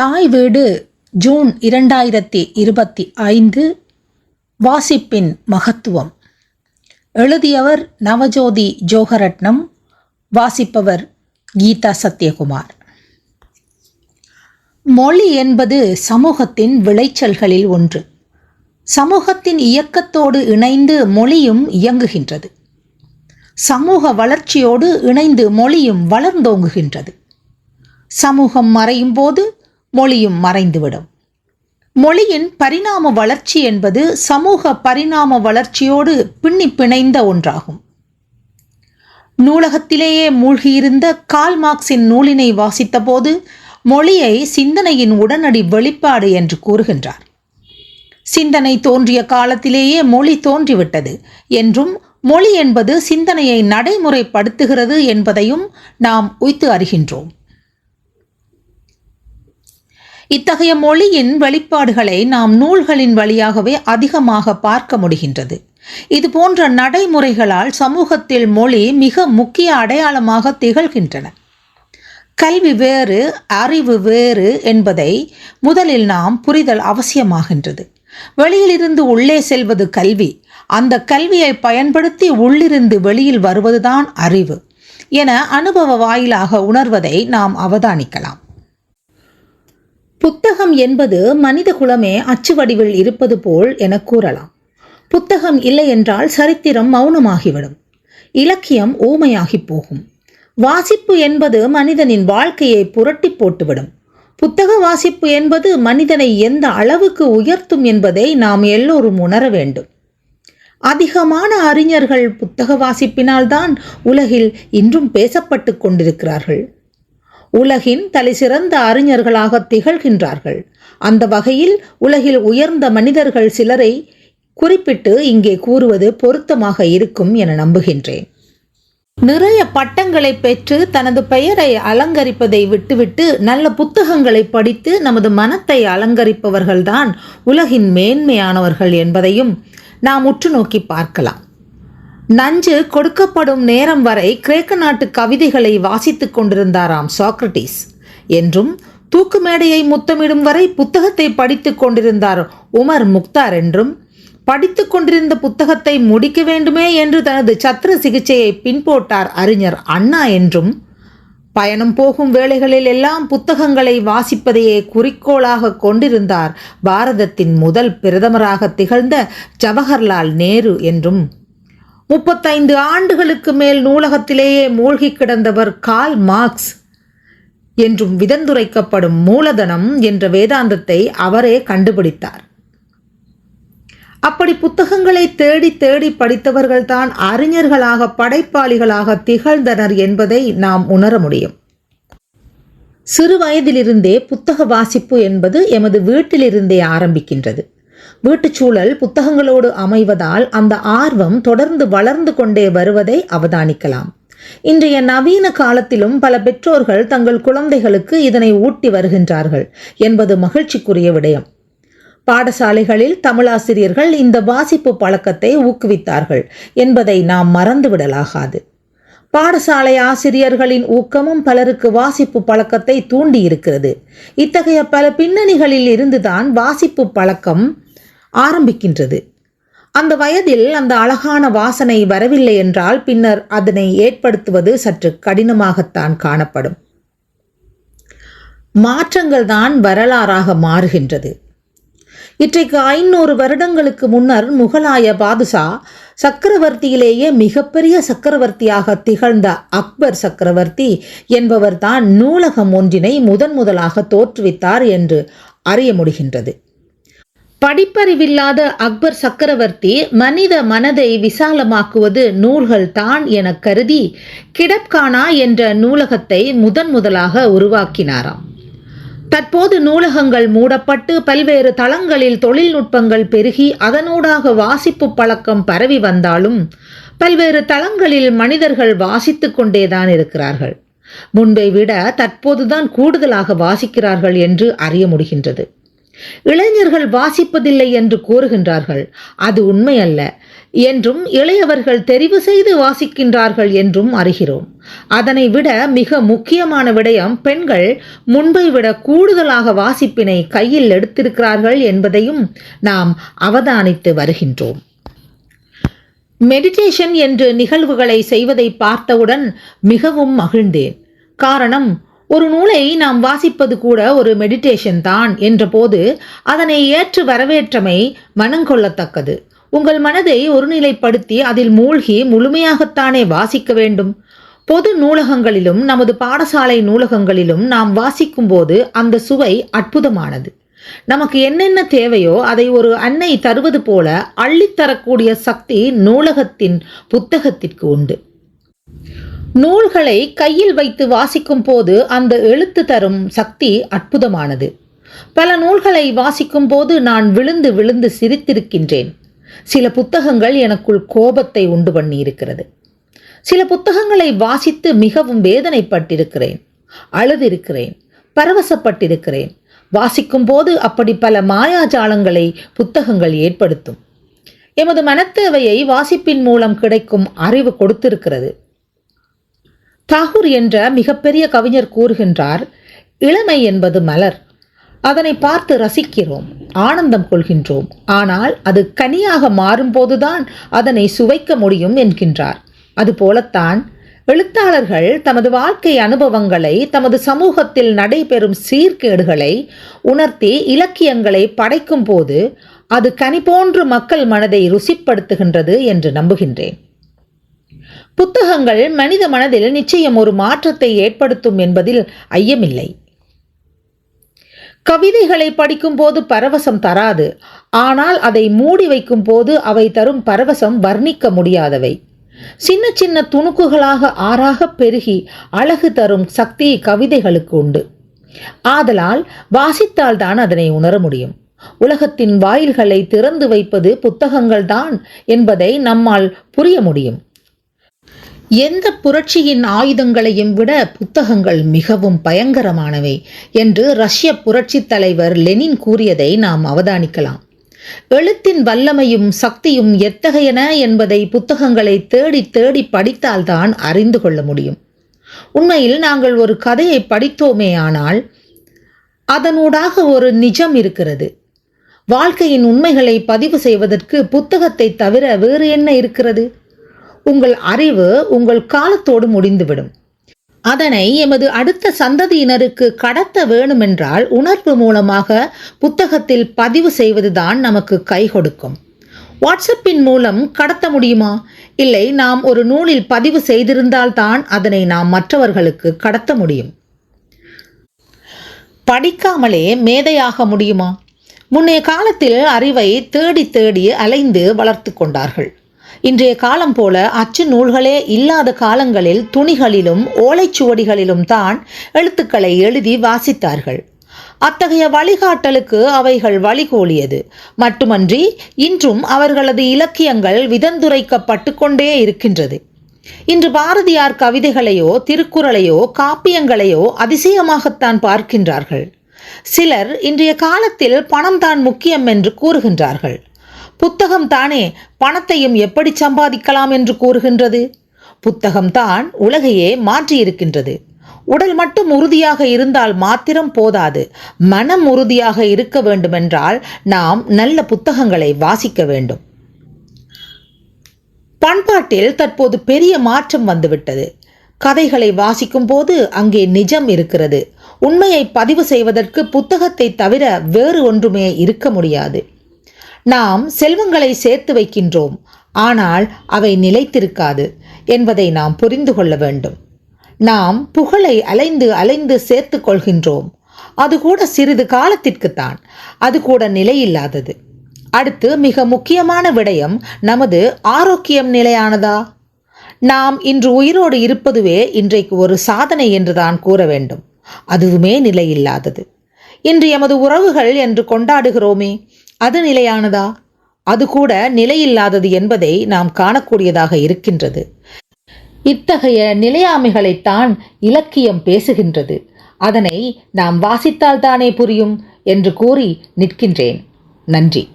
தாய் வீடு ஜூன் இரண்டாயிரத்தி இருபத்தி ஐந்து வாசிப்பின் மகத்துவம். எழுதியவர் நவஜோதி ஜோகரட்னம் வாசிப்பவர் கீதா சத்யகுமார். மொழி என்பது சமூகத்தின் விளைச்சல்களில் ஒன்று. சமூகத்தின் இயக்கத்தோடு இணைந்து மொழியும் இயங்குகின்றது. சமூக வளர்ச்சியோடு இணைந்து மொழியும் வளர்ந்தோங்குகின்றது. சமூகம் மறையும் போது மொழியும் மறைந்துவிடும். மொழியின் பரிணாம வளர்ச்சி என்பது சமூக பரிணாம வளர்ச்சியோடு பின்னி பிணைந்த ஒன்றாகும். நூலகத்திலேயே மூழ்கியிருந்த கால் மார்க்சின் நூலினை வாசித்தபோது மொழியை சிந்தனையின் உடனடி வெளிப்பாடு என்று கூறுகின்றார். சிந்தனை தோன்றிய காலத்திலேயே மொழி தோன்றிவிட்டது என்றும் மொழி என்பது சிந்தனையை நடைமுறைப்படுத்துகிறது என்பதையும் நாம் உய்த்து அறிகின்றோம். இத்தகைய மொழியின் வெளிப்பாடுகளை நாம் நூல்களின் வழியாகவே அதிகமாக பார்க்க முடிகின்றது. இது போன்ற நடைமுறைகளால் சமூகத்தில் மொழி மிக முக்கிய அடையாளமாக திகழ்கின்றன. கல்வி வேறு அறிவு வேறு என்பதை முதலில் நாம் புரிதல் அவசியமாகின்றது. வெளியிலிருந்து உள்ளே செல்வது கல்வி அந்த கல்வியை பயன்படுத்தி உள்ளிருந்து வெளியில் வருவதுதான் அறிவு என அனுபவ வாயிலாக உணர்வதை நாம் அவதானிக்கலாம். புத்தகம் என்பது மனித குலமே அச்சு வடிவில் இருப்பது போல் என கூறலாம். புத்தகம் இல்லை என்றால் சரித்திரம் மௌனமாகிவிடும். இலக்கியம் ஊமையாகி போகும். வாசிப்பு என்பது மனிதனின் வாழ்க்கையை புரட்டி போட்டுவிடும். புத்தக வாசிப்பு என்பது மனிதனை எந்த அளவுக்கு உயர்த்தும் என்பதை நாம் எல்லோரும் உணர வேண்டும். அதிகமான அறிஞர்கள் புத்தக வாசிப்பினால்தான் உலகில் இன்றும் பேசப்பட்டு கொண்டிருக்கிறார்கள். உலகின் தலைசிறந்த அறிஞர்களாக திகழ்கின்றார்கள். அந்த வகையில் உலகில் உயர்ந்த மனிதர்கள் சிலரை குறிப்பிட்டு இங்கே கூறுவது பொருத்தமாக இருக்கும் என நம்புகின்றேன். நிறைய பட்டங்களை பெற்று தனது பெயரை அலங்கரிப்பதை விட்டுவிட்டு நல்ல புத்தகங்களை படித்து நமது மனத்தை அலங்கரிப்பவர்கள்தான் உலகின் மேன்மையானவர்கள் என்பதையும் நாம் உற்று நோக்கி பார்க்கலாம். நஞ்சு கொடுக்கப்படும் நேரம் வரை கிரேக்க நாட்டு கவிதைகளை வாசித்துக் கொண்டிருந்தாராம் சாக்ரட்டிஸ் என்றும் தூக்கு மேடையை முத்தமிடும் வரை புத்தகத்தை படித்துக் கொண்டிருந்தார் உமர் முக்தார் என்றும் படித்து கொண்டிருந்த புத்தகத்தை முடிக்க வேண்டுமே என்று தனது சத்திர சிகிச்சையை பின்போட்டார் அறிஞர் அண்ணா என்றும் பயணம் போகும் வேளைகளில் எல்லாம் புத்தகங்களை வாசிப்பதையே குறிக்கோளாக கொண்டிருந்தார் பாரதத்தின் முதல் பிரதமராக திகழ்ந்த ஜவஹர்லால் நேரு என்றும். முப்பத்தைந்து ஆண்டுகளுக்கு மேல் நூலகத்திலேயே மூழ்கி கிடந்தவர் கால் மார்க்ஸ். என்றும் விதந்துரைக்கப்படும் மூலதனம் என்ற வேதாந்தத்தை அவரே கண்டுபிடித்தார். அப்படி புத்தகங்களை தேடி தேடி படித்தவர்கள்தான் அறிஞர்களாக படைப்பாளிகளாக திகழ்ந்தனர் என்பதை நாம் உணர முடியும். சிறு வயதிலிருந்தே புத்தக வாசிப்பு என்பது எமது வீட்டிலிருந்தே ஆரம்பிக்கின்றது. வீட்டுச் சூழல் புத்தகங்களோடு அமைவதால் அந்த ஆர்வம் தொடர்ந்து வளர்ந்து கொண்டே வருவதை அவதானிக்கலாம். இன்றைய நவீன காலத்திலும் பல பெற்றோர்கள் தங்கள் குழந்தைகளுக்கு இதனை ஊட்டி வருகின்றார்கள் என்பது மகிழ்ச்சிக்குரிய விடயம். பாடசாலைகளில் தமிழாசிரியர்கள் இந்த வாசிப்பு பழக்கத்தை ஊக்குவித்தார்கள் என்பதை நாம் மறந்துவிடலாகாது. பாடசாலை ஆசிரியர்களின் ஊக்கமும் பலருக்கு வாசிப்பு பழக்கத்தை தூண்டி இருக்கிறது இத்தகைய பல பின்னணிகளில் இருந்துதான் வாசிப்பு பழக்கம் ஆரம்பிக்கின்றது. அந்த வயதில் அந்த அழகான வாசனை வரவில்லை என்றால் பின்னர் அதனை ஏற்படுத்துவது சற்று கடினமாகத்தான் காணப்படும். மாற்றங்கள் தான் வரலாறாக மாறுகின்றது. இன்றைக்கு ஐநூறு வருடங்களுக்கு முன்னர் முகலாய பாதுஷா சக்கரவர்த்தியிலேயே மிகப்பெரிய சக்கரவர்த்தியாக திகழ்ந்த அக்பர் சக்கரவர்த்தி என்பவர்தான் நூலகம் ஒன்றினை முதன் முதலாக தோற்றுவித்தார் என்று அறிய முடிகின்றது. படிப்பறிவில்லாத அக்பர் சக்கரவர்த்தி மனித மனதை விசாலமாக்குவது நூல்கள் தான் என கருதி கிடப்கானா என்ற நூலகத்தை முதன் முதலாக உருவாக்கினாராம். தற்போது நூலகங்கள் மூடப்பட்டு பல்வேறு தளங்களில் தொழில்நுட்பங்கள் பெருகி அதனூடாக வாசிப்பு பழக்கம் பரவி வந்தாலும் பல்வேறு தளங்களில் மனிதர்கள் வாசித்து கொண்டேதான் இருக்கிறார்கள். முன்பை விட தற்போதுதான் கூடுதலாக வாசிக்கிறார்கள் என்று அறிய முடிகின்றது. இளைஞர்கள் வாசிப்பதில்லை என்று கூறுகின்றார்கள். அது உண்மையல்ல. என்றும் இளையவர்கள் தெரிவு செய்து வாசிக்கின்றார்கள் என்றும் அறிகிறோம். அதனை விட மிக முக்கியமான விடயம் பெண்கள் முன்பை விட கூடுதலாக வாசிப்பினை கையில் எடுத்திருக்கிறார்கள் என்பதையும் நாம் அவதானித்து வருகின்றோம். மெடிடேஷன் என்று நிகழ்வுகளை செய்வதை பார்த்தவுடன் மிகவும் மகிழ்ந்தேன். காரணம் ஒரு நூலை நாம் வாசிப்பது கூட ஒரு மெடிடேஷன் தான் என்றபோது அதனை ஏற்று வரவேற்றமை மனங்கொள்ளத்தக்கது உங்கள் மனதை ஒருநிலைப்படுத்தி அதில் மூழ்கி முழுமையாகத்தானே வாசிக்க வேண்டும். பொது நூலகங்களிலும் நமது பாடசாலை நூலகங்களிலும் நாம் வாசிக்கும்போது அந்த சுவை அற்புதமானது. நமக்கு என்னென்ன தேவையோ அதை ஒரு அன்னை தருவது போல அள்ளித்தரக்கூடிய சக்தி நூலகத்தின் புத்தகத்திற்கு உண்டு. நூல்களை கையில் வைத்து வாசிக்கும் போது அந்த எழுத்து தரும் சக்தி அற்புதமானது. பல நூல்களை வாசிக்கும் போது நான் விழுந்து விழுந்து சிரித்திருக்கின்றேன். சில புத்தகங்கள் எனக்குள் கோபத்தை உண்டு பண்ணியிருக்கிறது. சில புத்தகங்களை வாசித்து மிகவும் வேதனைப்பட்டிருக்கிறேன். அழுதிருக்கிறேன். பரவசப்பட்டிருக்கிறேன். வாசிக்கும் போது அப்படி பல மாயாஜாலங்களை புத்தகங்கள் ஏற்படுத்தும். எமது மனத்தேவையை வாசிப்பின் மூலம் கிடைக்கும் அறிவு கொடுத்திருக்கிறது. தாகூர் என்ற மிகப்பெரிய கவிஞர் கூறுகின்றார் இளமை என்பது மலர். அதனை பார்த்து ரசிக்கிறோம் ஆனந்தம் கொள்கின்றோம். ஆனால் அது கனியாக மாறும்போதுதான் அதனை சுவைக்க முடியும் என்கின்றார். அதுபோலத்தான் எழுத்தாளர்கள் தமது வாழ்க்கை அனுபவங்களை தமது சமூகத்தில் நடைபெறும் சீர்கேடுகளை உணர்த்தி இலக்கியங்களை படைக்கும் போது அது கனி போன்று மக்கள் மனதை ருசிப்படுத்துகின்றது என்று நம்புகின்றேன். புத்தகங்கள் மனித மனதில் நிச்சயம் ஒரு மாற்றத்தை ஏற்படுத்தும் என்பதில் ஐயமில்லை. கவிதைகளை படிக்கும்போது பரவசம் தராது. ஆனால் அதை மூடி வைக்கும் போது அவை தரும் பரவசம் வர்ணிக்க முடியாதவை. சின்ன சின்ன துணுக்குகளாக ஆறாக பெருகி அழகு தரும் சக்தி கவிதைகளுக்கு உண்டு. ஆதலால் வாசித்தால்தான் அதனை உணர முடியும். உலகத்தின் வாயில்களை திறந்து வைப்பது புத்தகங்கள்தான் என்பதை நம்மால் புரிய முடியும். எந்த புரட்சியின் ஆயுதங்களையும் விட புத்தகங்கள் மிகவும் பயங்கரமானவை என்று ரஷ்ய புரட்சித் தலைவர் லெனின் கூறியதை நாம் அவதானிக்கலாம். எழுத்தின் வல்லமையும் சக்தியும் எத்தகையன என்பதை புத்தகங்களை தேடி தேடி படித்தால்தான் அறிந்து கொள்ள முடியும். உண்மையில் நாங்கள் ஒரு கதையை படித்தோமே ஆனால் அதனூடாக ஒரு நிஜம் இருக்கிறது. வாழ்க்கையின் உண்மைகளை பதிவு செய்வதற்கு புத்தகத்தை தவிர வேறு என்ன இருக்கிறது? உங்கள் அறிவு உங்கள் காலத்தோடு முடிந்துவிடும். அதனை எமது அடுத்த சந்ததியினருக்கு கடத்த வேணுமென்றால் உணர்வு மூலமாக புத்தகத்தில் பதிவு செய்வதுதான் நமக்கு கை கொடுக்கும். வாட்ஸ்அப்பின் மூலம் கடத்த முடியுமா? இல்லை நாம் ஒரு நூலில் பதிவு செய்திருந்தால்தான் அதனை நாம் மற்றவர்களுக்கு கடத்த முடியும். படிக்காமலே மேதையாக முடியுமா? முன்னைய காலத்தில் அறிவை தேடி தேடி அலைந்து வளர்த்து கொண்டார்கள். இன்றைய காலம் போல அச்சு நூல்களே இல்லாத காலங்களில் துணிகளிலும் ஓலைச்சுவடிகளிலும் தான் எழுத்துக்களை எழுதி வாசித்தார்கள். அத்தகைய வழிகாட்டலுக்கு அவைகள் வழிகோலியது. மட்டுமன்றி இன்றும் அவர்களது இலக்கியங்கள் விதந்துரைக்கப்பட்டு கொண்டே இருக்கின்றது. இன்று பாரதியார் கவிதைகளையோ திருக்குறளையோ காப்பியங்களையோ அதிசயமாகத்தான் பார்க்கின்றார்கள். சிலர் இன்றைய காலத்தில் பணம் தான் முக்கியம் என்று கூறுகின்றார்கள். புத்தகம் தானே பணத்தையும் எப்படி சம்பாதிக்கலாம் என்று கூறுகின்றது? புத்தகம்தான் உலகையே மாற்றியிருக்கின்றது. உடல் மட்டும் உறுதியாக இருந்தால் மாத்திரம் போதாது. மனம் உறுதியாக இருக்க வேண்டுமென்றால் நாம் நல்ல புத்தகங்களை வாசிக்க வேண்டும். பண்பாட்டில் தற்போது பெரிய மாற்றம் வந்துவிட்டது. கதைகளை வாசிக்கும் போது அங்கே நிஜம் இருக்கிறது. உண்மையை பதிவு செய்வதற்கு புத்தகத்தை தவிர வேறு ஒன்றுமே இருக்க முடியாது. நாம் செல்வங்களை சேர்த்து வைக்கின்றோம். ஆனால் அவை நிலைத்திருக்காது என்பதை நாம் புரிந்து கொள்ள வேண்டும். நாம் புகழை அலைந்து அலைந்து சேர்த்து கொள்கின்றோம். அது கூட சிறிது காலத்திற்குத்தான். அது கூட நிலையில்லாதது. அடுத்து மிக முக்கியமான விடயம் நமது ஆரோக்கியம் நிலையானதா? நாம் இன்று உயிரோடு இருப்பதுவே இன்றைக்கு ஒரு சாதனை என்றுதான் கூற வேண்டும். அதுவுமே நிலையில்லாதது. இன்று எமது உறவுகள் என்று கொண்டாடுகிறோமே. அது நிலையானதா? அது கூட நிலையில்லாதது என்பதை நாம் காணக்கூடியதாக இருக்கின்றது. இத்தகைய நிலையாமைகளைத்தான் இலக்கியம் பேசுகின்றது. அதனை நாம் வாசித்தால்தானே புரியும் என்று கூறி நிற்கின்றேன். நன்றி.